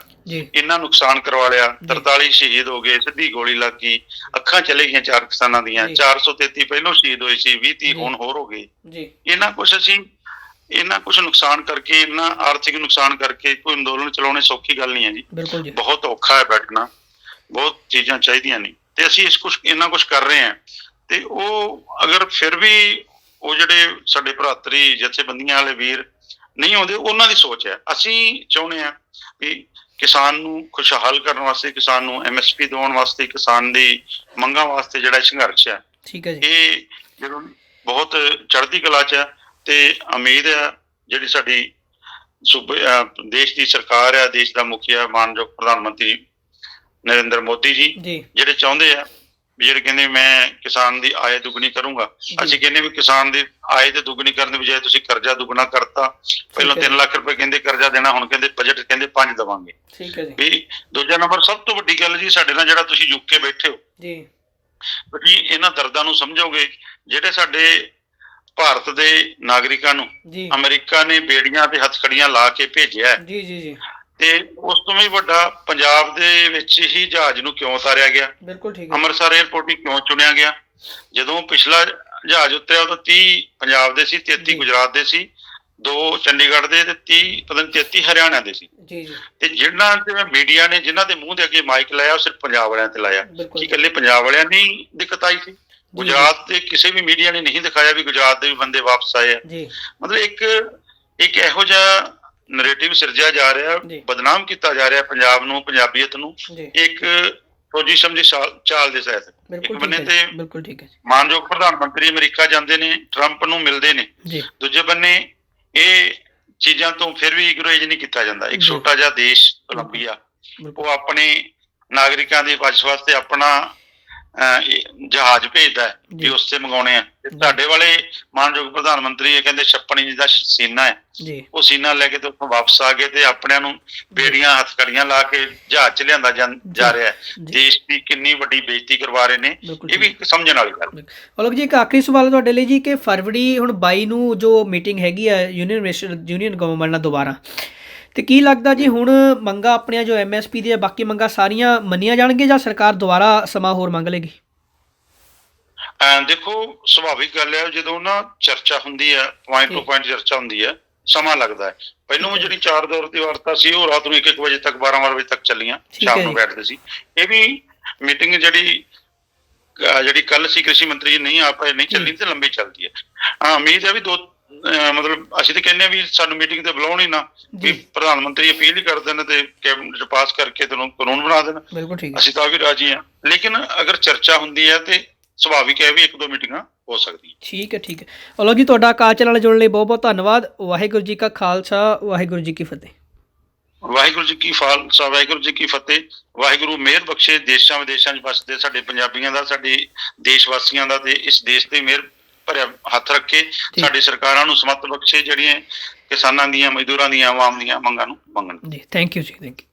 ਇੰਨਾ ਨੁਕਸਾਨ ਕਰਵਾ ਲਿਆ ਜੀ। 43 ਸ਼ਹੀਦ ਹੋ ਗਏ ਸਿੱਧੀ ਗੋਲੀ ਲੱਗ ਗਈ ਅੱਖਾਂ ਚਲੇ ਗਈਆਂ ਚਾਰ ਕਿਸਾਨਾਂ ਦੀਆਂ ਜੀ। 433 ਪਹਿਲੋਂ ਸ਼ਹੀਦ ਹੋਏ ਸੀ 20 30 ਜੀ। ਹੁਣ ਹੋਰ ਹੋ ਗਏ। ਜੀ। ਇਹਨਾਂ ਕੁਛ ਅਸੀਂ ਇਹਨਾਂ ਕੁਛ ਨੁਕਸਾਨ ਕਰਕੇ ਇਹਨਾਂ ਆਰਥਿਕ ਨੁਕਸਾਨ ਕਰਕੇ ਕੋਈ ਅੰਦੋਲਨ ਚਲਾਉਣੇ ਸੌਖੀ ਗੱਲ ਨਹੀਂ ਹੈ ਜੀ। ਬਿਲਕੁਲ ਜੀ। ਬਹੁਤ ਔਖਾ ਹੈ ਬੈਠਣਾ। ਬਹੁਤ ਚੀਜ਼ਾਂ ਚਾਹੀਦੀਆਂ ਨੇ। ਤੇ ਅਸੀਂ ਇਸ ਕੁਛ ਇੰਨਾ ਕੁਛ ਕਰ ਰਹੇ ਹਾਂ। ਤੇ ਉਹ ਅਗਰ ਫਿਰ ਵੀ ਉਹ ਜਿਹੜੇ ਸਾਡੇ ਭਰਾਤਰੀ ਜਥੇਬੰਦੀਆਂ ਵਾਲੇ ਵੀਰ ਨਹੀਂ ਆਉਂਦੇ ਉਹਨਾਂ ਦੀ ਸੋਚ ਹੈ। ਅਸੀਂ ਚਾਹੁੰਦੇ ਹਾਂ ਵੀ ਕਿਸਾਨ ਨੂੰ ਖੁਸ਼ਹਾਲ ਕਰਨ ਵਾਸਤੇ ਕਿਸਾਨ ਨੂੰ ਐਮਐਸਪੀ ਦਿਵਾਉਣ ਵਾਸਤੇ ਕਿਸਾਨ ਦੀ ਮੰਗਾਂ ਵਾਸਤੇ ਜਿਹੜਾ ਸੰਘਰਸ਼ ਹੈ। ਠੀਕ ਹੈ ਜੀ। ਇਹ ਜਦੋਂ ਬਹੁਤ ਚੜ੍ਹਦੀ ਕਲਾ ਚ ਹੈ ਤੇ ਉਮੀਦ ਹੈ ਜਿਹੜੀ ਸਾਡੀ ਸੂਬੇ ਦੇਸ਼ ਦੀ ਸਰਕਾਰ ਹੈ ਦੇਸ਼ ਦਾ ਮੁਖੀਆ ਮਾਨਯੋਗ ਪ੍ਰਧਾਨ ਮੰਤਰੀ ਨਰਿੰਦਰ ਮੋਦੀ ਜੀ ਜਿਹੜੇ ਚਾਹੁੰਦੇ ਆ ਵੀ ਜਿਹੜੇ ਕਹਿੰਦੇ ਮੈਂ ਕਿਸਾਨ ਦੀ ਆਏ ਦੁੱਗਣੀ ਕਰੂੰਗਾ। ਅਸੀਂ ਕਹਿੰਦੇ ਵੀ ਕਿਸਾਨ ਦੀ ਆਏ ਤੇ ਦੁੱਗਣੀ ਕਰਨ ਦੀ ਬਜਾਏ ਤੁਸੀਂ ਕਰਜ਼ਾ ਦੁੱਗਣਾ ਕਰਤਾ। ਪਹਿਲਾਂ ਠੀਕ ਹੈ। 3 ਲੱਖ ਰੁਪਏ ਕਹਿੰਦੇ ਕਰਜ਼ਾ ਦੇਣਾ ਹੁਣ ਕਹਿੰਦੇ ਬਜਟ ਕਹਿੰਦੇ 5 ਦਵਾਂਗੇ। ਠੀਕ ਹੈ ਜੀ। ਵੀ ਦੂਜਾ ਨੰਬਰ ਸਭ ਤੋਂ ਵੱਡੀ ਗੱਲ ਜੀ ਸਾਡੇ ਨਾਲ ਜਿਹੜਾ ਤੁਸੀਂ ਯੂਕੇ ਬੈਠੇ ਹੋ। ਜੀ। ਤੁਸੀਂ ਇਹਨਾਂ ਦਰਦਾਂ ਨੂੰ ਸਮਝੋਗੇ ਜਿਹੜੇ ਸਾਡੇ ਭਾਰਤ ਦੇ ਨਾਗਰਿਕਾਂ ਨੂੰ ਅਮਰੀਕਾ ਨੇ ਬੇੜੀਆਂ ਤੇ ਹੱਥਕੜੀਆਂ ਲਾ ਕੇ ਭੇਜਿਆ ਜੀ ਜੀ ਜੀ। ਤੇ ਉਸ ਤੋਂ ਵੀ ਵੱਡਾ ਪੰਜਾਬ ਦੇ ਵਿੱਚ ਹੀ ਜਹਾਜ਼ ਨੂੰ ਕਿਉਂ ਉਤਾਰਿਆ ਗਿਆ? ਬਿਲਕੁਲ ਠੀਕ ਹੈ। ਅੰਮ੍ਰਿਤਸਰ 에ਅਰਪੋਰਟ ਹੀ ਕਿਉਂ ਚੁਣਿਆ ਗਿਆ? ਜਦੋਂ ਪਿਛਲਾ ਜਹਾਜ਼ ਉਤਰਿਆ ਉਦੋਂ 30 ਪੰਜਾਬ ਦੇ ਸੀ 33 ਜੀ। ਗੁਜਰਾਤ ਦੇ ਸੀ ਦੋ ਚੰਡੀਗੜ੍ਹ ਦੇ ਤੇ 30 ਪਤਾ ਨਹੀਂ 33 ਹਰਿਆਣਾ ਦੇ ਸੀ। ਜੀ ਜੀ। ਤੇ ਜਿਹਨਾਂ ਤੇ ਮੀਡੀਆ ਨੇ ਜਿਨ੍ਹਾਂ ਦੇ ਮੂੰਹ ਦੇ ਅੱਗੇ ਮਾਈਕ ਲਾਇਆ ਉਹ ਸਿਰਫ ਪੰਜਾਬ ਵਾਲਿਆਂ ਤੇ ਲਾਇਆ। ਕੀ ਇਕੱਲੇ ਪੰਜਾਬ ਵਾਲਿਆਂ ਦੀ ਦਿੱਕਤ ਆਈ ਸੀ? ਗੁਜਰਾਤ ਦੇ ਕਿਸੇ ਵੀ ਮੀਡੀਆ ਨੇ ਨਹੀਂ ਦਿਖਾਇਆ ਵੀ ਗੁਜਰਾਤ ਦੇ ਵੀ ਬੰਦੇ ਵਾਪਸ ਆਏ ਆ। ਜੀ। ਮਤਲਬ ਇੱਕ ਇੱਕ ਇਹੋ ਜਿਹਾ ਨੈਰੇਟਿਵ ਸਿਰਜਿਆ ਜਾ ਰਿਹਾ। ਬਦਨਾਮ ਕੀਤਾ ਜਾ ਰਿਹਾ ਪੰਜਾਬ ਨੂੰ ਪੰਜਾਬੀਅਤ ਨੂੰ। ਇੱਕ ਫੌਜੀ ਸਮਝੀ ਚਾਲ- ਦੇ ਸਹਿਤ। ਇੱਕ ਬੰਨੇ ਤੇ ਬਿਲਕੁਲ ਠੀਕ ਹੈ ਜੀ। ਮਾਨਯੋਗ ਪ੍ਰਧਾਨ ਮੰਤਰੀ ਅਮਰੀਕਾ ਜਾਂਦੇ ਨੇ ਟਰੰਪ ਨੂੰ ਮਿਲਦੇ ਨੇ। ਦੂਜੇ ਬੰਨੇ ਇਹ ਚੀਜ਼ਾਂ ਤੋਂ ਫਿਰ ਵੀ ਇਗਨੋਰੇਜ ਨਹੀਂ ਕੀਤਾ ਜਾਂਦਾ। ਇੱਕ। ਛੋਟਾ ਜਿਹਾ ਦੇਸ਼ ਕੋਲੰਬੀਆ ਉਹ ਆਪਣੇ ਨਾਗਰਿਕਾਂ ਦੀ ਬਚ ਵਾਸਤੇ ਆਪਣਾ ਜਹਾਜ਼ ਭੇਜਦਾ ਹੈ। ਵੀ ਉਸ ਤੇ ਮੰਗਾਉਣੇ ਆ। ਤੇ ਤੁਹਾਡੇ ਵਾਲੇ ਮਾਨਯੋਗ ਪ੍ਰਧਾਨ ਮੰਤਰੀ ਇਹ ਕਹਿੰਦੇ 56 ਇੰਚ ਦਾ ਸੀਨਾ ਹੈ। ਉਹ ਸੀਨਾ ਲੈ ਕੇ ਤੇ ਉੱਥੋਂ ਵਾਪਸ ਆ ਗਏ ਤੇ ਆਪਣਿਆਂ ਨੂੰ ਬੇੜੀਆਂ ਹਥਕੜੀਆਂ ਲਾ ਕੇ ਜਹਾਜ਼ 'ਚ ਲਿਆਂਦਾ ਜਾਂ- ਰਿਹਾ ਹੈ। ਦੇਸ਼ ਦੀ ਕਿੰਨੀ ਵੱਡੀ ਬੇਇੱਜ਼ਤੀ ਕਰਵਾ ਰਹੇ ਨੇ ਇਹ ਵੀ ਸਮਝਣ ਵਾਲੀ ਗੱਲ ਹੈ। ਔਲਕ ਜੀ ਇੱਕ ਆਖਰੀ ਸਵਾਲ ਤੁਹਾਡੇ ਲਈ ਜੀ ਕਿ ਫਰਵਰੀ ਹੁਣ 22 ਨੂੰ ਜੋ ਮੀਟਿੰਗ ਹੈਗੀ ਆ ਯੂਨੀਅਨ ਯੂਨੀਅਨ ਗਵਰਨਮੈਂਟ ਨਾਲ ਦੁਬਾਰਾ ਤੇ ਕੀ ਲੱਗਦਾ ਜੀ ਹੁਣ ਮੰਗਾ ਆਪਣੀਆਂ ਜੋ ਐਮਐਸਪੀ ਦੀਆਂ ਬਾਕੀ ਮੰਗਾ ਸਾਰੀਆਂ ਮੰਨੀਆਂ ਜਾਣਗੀਆਂ ਜਾਂ ਸਰਕਾਰ ਦੁਬਾਰਾ ਸਮਾਂ ਹੋਰ ਮੰਗ ਲੇਗੀ ਦੇਖੋ ਸੁਭਾਵਿਕ ਗੱਲ ਹੈ ਜਦੋਂ ਨਾ ਚਰਚਾ ਹੁੰਦੀ ਹੈ ਪੁਆਇੰਟ ਟੂ। ਪੁਆਇੰਟ ਚਰਚਾ ਹੁੰਦੀ ਹੈ ਸਮਾਂ ਲੱਗਦਾ ਹੈ ਪਹਿਲਾਂ। ਜਿਹੜੀ ਚਾਰ ਦੌਰ ਦੀ ਵਾਰਤਾ ਸੀ ਉਹ ਰਾਤ ਨੂੰ 1-1 ਵਜੇ ਤੱਕ 12 ਵਜੇ ਤੱਕ ਚੱਲੀਆਂ ਸ਼ਾਮ ਨੂੰ। ਬੈਠਦੇ ਸੀ ਇਹ ਵੀ ਮੀਟਿੰਗ ਜਿਹੜੀ ਜਿਹੜੀ ਕੱਲ ਸੀ ਕ੍ਰਿਸ਼ੀ ਮੰਤਰੀ ਜੀ ਨਹੀਂ ਆ ਪਾਏ ਨਹੀਂ ਚੱਲੀ ਤੇ ਲੰਬੀ ਚੱਲਦੀ ਹੈ ਹਾਂ ਉਮੀਦ ਹੈ ਵੀ ਦੋ ਮਤਲਬ ਅਸੀਂ ਤਾਂ ਕਹਿੰਦੇ ਹਾਂ ਵੀ ਸਾਨੂੰ ਮੀਟਿੰਗ ਤੇ ਬੁਲਾਉਣ ਹੀ ਨਾ ਵੀ ਪ੍ਰਧਾਨ ਮੰਤਰੀ ਅਪੀਲ ਹੀ ਕਰ ਦੇਣ ਤੇ ਕੈਬਨਿਟ ਪਾਸ ਕਰਕੇ ਤੈਨੂੰ ਕਾਨੂੰਨ ਬਣਾ ਦੇਣ। ਬਿਲਕੁਲ ਠੀਕ ਅਸੀਂ ਤਾਂ ਵੀ ਰਾਜੀ ਹਾਂ। ਲੇਕਿਨ ਅਗਰ ਚਰਚਾ ਹੁੰਦੀ ਹੈ ਤੇ ਸੁਭਾਵਿਕ ਹੈ ਵੀ ਇੱਕ ਦੋ ਮੀਟਿੰਗਾਂ ਹੋ ਸਕਦੀਆਂ। ਠੀਕ ਹੈ ਠੀਕ ਹੈ। ਔਲਕ ਜੀ ਤੁਹਾਡਾ ਕਾਲ ਨਾਲ ਜੁੜਨ ਲਈ ਬਹੁਤ ਬਹੁਤ ਧੰਨਵਾਦ। ਵਾਹਿਗੁਰੂ ਜੀ ਕਾ ਖਾਲਸਾ ਵਾਹਿਗੁਰੂ ਜੀ ਕੀ ਫਤਿਹ। ਵਾਹਿਗੁਰੂ ਜੀ ਕੀ ਖਾਲਸਾ ਵਾਹਿਗੁਰੂ ਜੀ ਕੀ ਫਤਿਹ। ਵਾਹਿਗੁਰੂ ਮਿਹਰ ਬਖਸ਼ੇ ਦੇਸ਼ਾਂ ਵਿਦੇਸ਼ਾਂ 'ਚ ਵਸਦੇ ਸਾਡੇ ਪੰਜਾਬੀਆਂ ਦਾ ਸਾਡੇ ਦੇਸ਼ ਵਾਸੀਆਂ ਦਾ ਤੇ ਇਸ ਦੇਸ਼ ਤੇ ਮਿਹਰ ਭਰਿਆ ਹੱਥ ਰੱਖੇ ਸਾਡੀ ਸਰਕਾਰਾਂ ਨੂੰ ਸਮੱਤ ਬਖਸ਼ੇ ਜਿਹੜੀਆਂ ਕਿਸਾਨਾਂ ਦੀਆਂ ਮਜ਼ਦੂਰਾਂ ਦੀਆਂ ਆਵਾਮ ਦੀਆਂ ਮੰਗਾਂ ਨੂੰ ਮੰਗਣ। ਜੀ ਥੈਂਕ ਯੂ ਜੀ ਥੈਂਕ ਯੂ